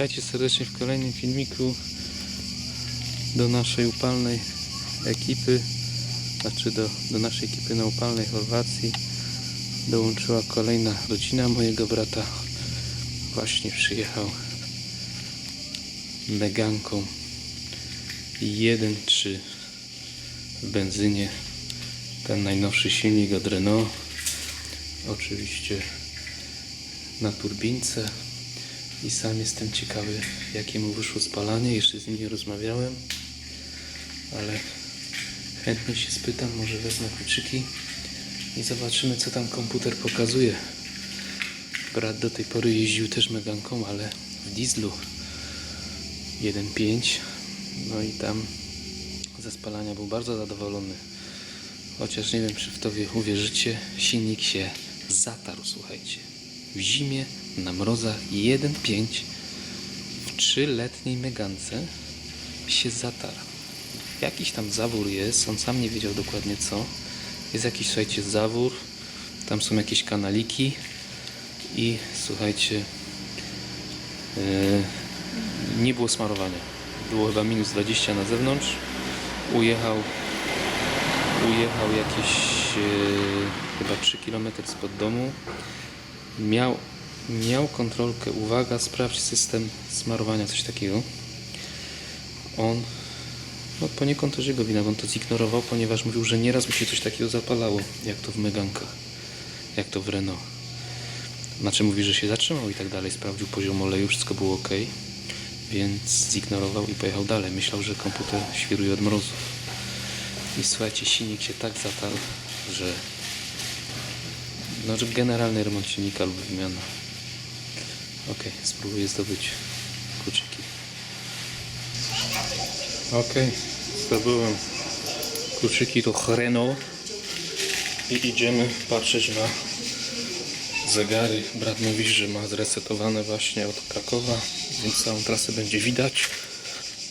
Witajcie serdecznie w kolejnym filmiku do naszej upalnej ekipy, znaczy do, do naszej ekipy na upalnej Chorwacji dołączyła kolejna rodzina mojego brata. Właśnie przyjechał Meganką 1.3 w benzynie. Ten najnowszy silnik od Renault. Oczywiście na turbince i sam jestem ciekawy jakie mu wyszło spalanie, jeszcze z nim nie rozmawiałem ale chętnie się spytam, może wezmę kluczyki i zobaczymy co tam komputer pokazuje. Brat do tej pory jeździł też meganką, ale w dieslu. 1.5 no i tam ze spalania był bardzo zadowolony. Chociaż nie wiem czy w to wie- uwierzycie silnik się zatarł słuchajcie. W zimie na mrozach 1.5 w 3-letniej megance się zatarł. Jakiś tam zawór jest, on sam nie wiedział dokładnie co. Jest jakiś, słuchajcie, zawór, tam są jakieś kanaliki i słuchajcie, yy, nie było smarowania. Było chyba minus 20 na zewnątrz. Ujechał, ujechał jakieś yy, chyba 3 km spod domu miał, miał kontrolkę, uwaga, sprawdź system smarowania, coś takiego. On, no poniekąd też jego wina, bo on to zignorował, ponieważ mówił, że nieraz mu się coś takiego zapalało, jak to w Megankach, jak to w Renault. Znaczy mówi, że się zatrzymał i tak dalej, sprawdził poziom oleju, wszystko było ok, więc zignorował i pojechał dalej. Myślał, że komputer świruje od mrozu. I słuchajcie, silnik się tak zatarł, że znaczy generalny remont silnika lub wymiana. Ok, spróbuję zdobyć kluczyki. Ok, zdobyłem kluczyki do Renault i idziemy patrzeć na zegary. Brat mówi, że ma zresetowane właśnie od Krakowa, więc całą trasę będzie widać.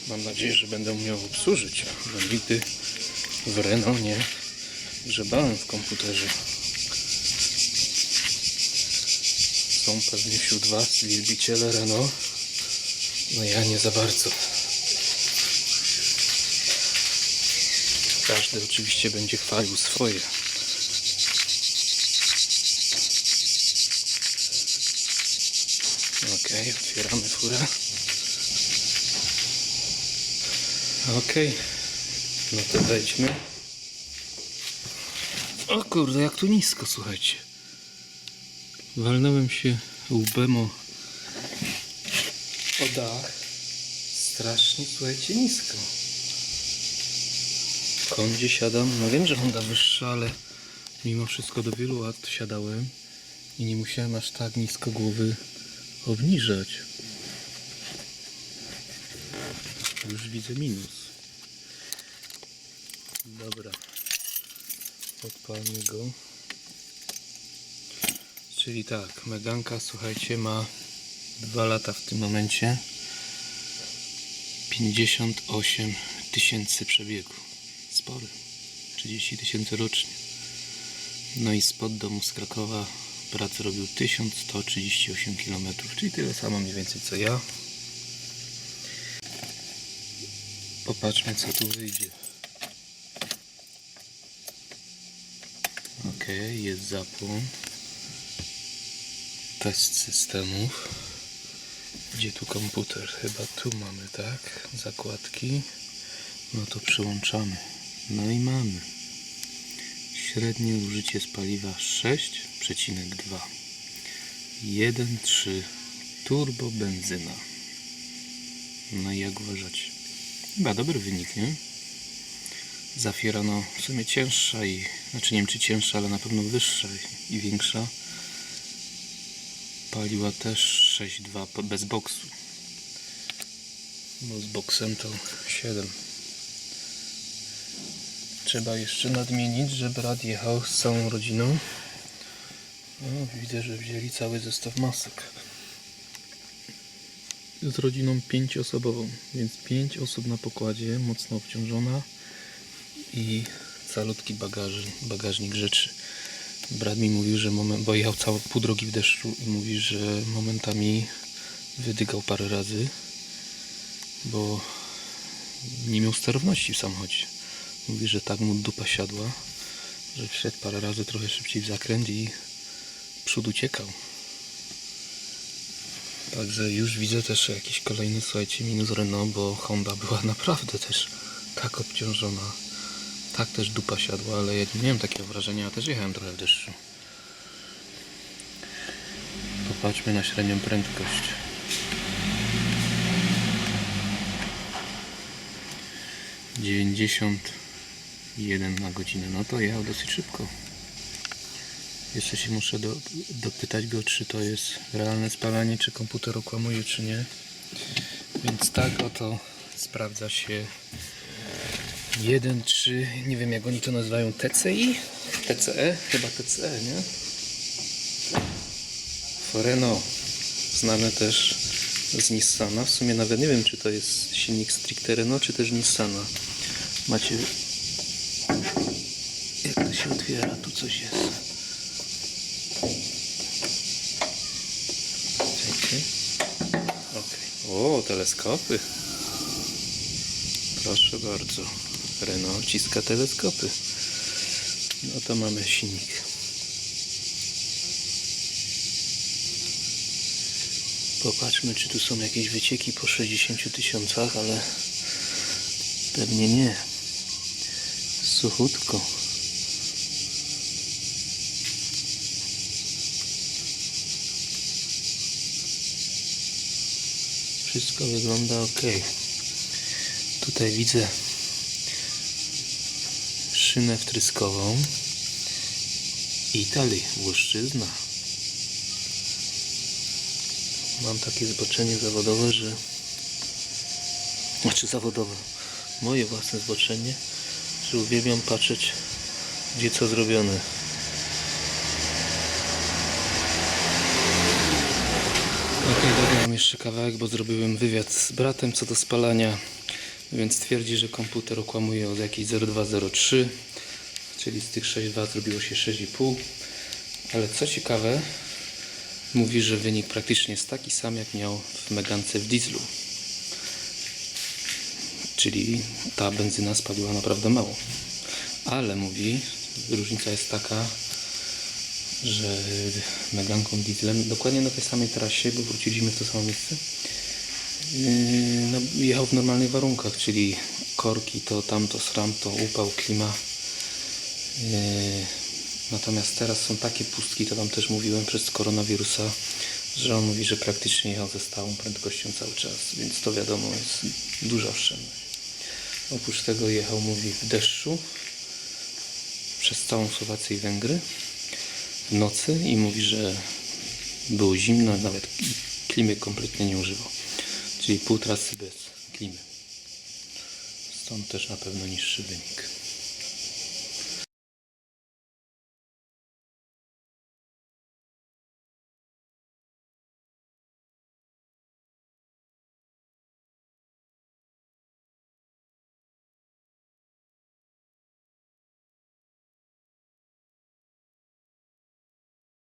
Mam nadzieję, że będę umiał obsłużyć, bo nigdy w Renault nie grzebałem w komputerze. Są pewnie wśród Was wielbiciele Renault. No ja nie za bardzo. Każdy oczywiście będzie chwalił swoje. Ok, otwieramy furę. Ok, no to wejdźmy. O kurde, jak tu nisko, słuchajcie. Walnąłem się łbem o, o dach. Strasznie, słuchajcie, nisko. W kądzie siadam. No wiem, że Honda wyższa, ale mimo wszystko do wielu lat siadałem i nie musiałem aż tak nisko głowy obniżać. Już widzę minus. Dobra. Odpalmy go. Czyli tak, Meganka, słuchajcie, ma 2 lata w tym momencie. 58 tysięcy przebiegu. Spory. 30 tysięcy rocznie. No i spod domu z Krakowa brat zrobił 1138 km, czyli tyle samo mniej więcej co ja. Popatrzmy co tu wyjdzie. Ok, jest zapłon test systemów. Gdzie tu komputer? Chyba tu mamy, tak? Zakładki. No to przyłączamy. No i mamy. Średnie zużycie z paliwa 6,2. 1,3 turbo benzyna. No i jak uważacie? Chyba dobry wynik, nie? Zafiera no w sumie cięższa i, znaczy nie wiem czy cięższa, ale na pewno wyższa i większa paliła też 6,2 po- bez boksu. Bo z boksem to 7. Trzeba jeszcze nadmienić, że brat jechał z całą rodziną. No, widzę, że wzięli cały zestaw masek. Z rodziną pięcioosobową, więc 5 osób na pokładzie, mocno obciążona i calutki bagaż, bagażnik rzeczy. Brat mi mówił, że moment, bo jechał całe pół drogi w deszczu i mówi, że momentami wydygał parę razy, bo nie miał sterowności w samochodzie. Mówi, że tak mu dupa siadła, że wszedł parę razy trochę szybciej w zakręt i przód uciekał. Także już widzę też jakiś kolejny, słuchajcie, minus Renault, bo Honda była naprawdę też tak obciążona. Tak też dupa siadła, ale ja nie miałem takiego wrażenia, ja też jechałem trochę w deszczu. Popatrzmy na średnią prędkość. Dziewięćdziesiąt jeden na godzinę. No to jechał dosyć szybko. Jeszcze się muszę do, dopytać go, czy to jest realne spalanie, czy komputer okłamuje, czy nie. Więc tak oto sprawdza się 1, 3, nie wiem jak oni to nazywają, TCI? TCE? Chyba TCE, nie? Foreno, znane też z Nissana. W sumie nawet nie wiem, czy to jest silnik stricte Renault, czy też Nissana. Macie... Jak to się otwiera? Tu coś jest. Czekaj. Okej. O, teleskopy. Proszę bardzo. Renault ciska teleskopy. No to mamy silnik. Popatrzmy, czy tu są jakieś wycieki po 60 tysiącach, ale pewnie nie. Suchutko. Wszystko wygląda ok. Tutaj widzę szynę wtryskową. Italii, Włoszczyzna. Mam takie zboczenie zawodowe, że... Znaczy zawodowe. Moje własne zboczenie, że uwielbiam patrzeć, gdzie co zrobione. Okej, dodam jeszcze kawałek, bo zrobiłem wywiad z bratem co do spalania, więc twierdzi, że komputer okłamuje od jakiejś 0203, czyli z tych 6.2 zrobiło się 6,5, ale co ciekawe, mówi, że wynik praktycznie jest taki sam, jak miał w Megance w dieslu. Czyli ta benzyna spaliła naprawdę mało. Ale mówi, różnica jest taka, że Meganką dieslem, dokładnie na tej samej trasie, bo wróciliśmy w to samo miejsce, no, jechał w normalnych warunkach, czyli korki, to tamto, sram, to upał, klima. Yy, Natomiast teraz są takie pustki, to Wam też mówiłem przez koronawirusa, że on mówi, że praktycznie jechał ze stałą prędkością cały czas, więc to wiadomo jest duża oszczędność. Oprócz tego jechał, mówi, w deszczu przez całą Słowację i Węgry w nocy i mówi, że było zimno, nawet klimy kompletnie nie używał. Czyli pół trasy bez klimy. Stąd też na pewno niższy wynik.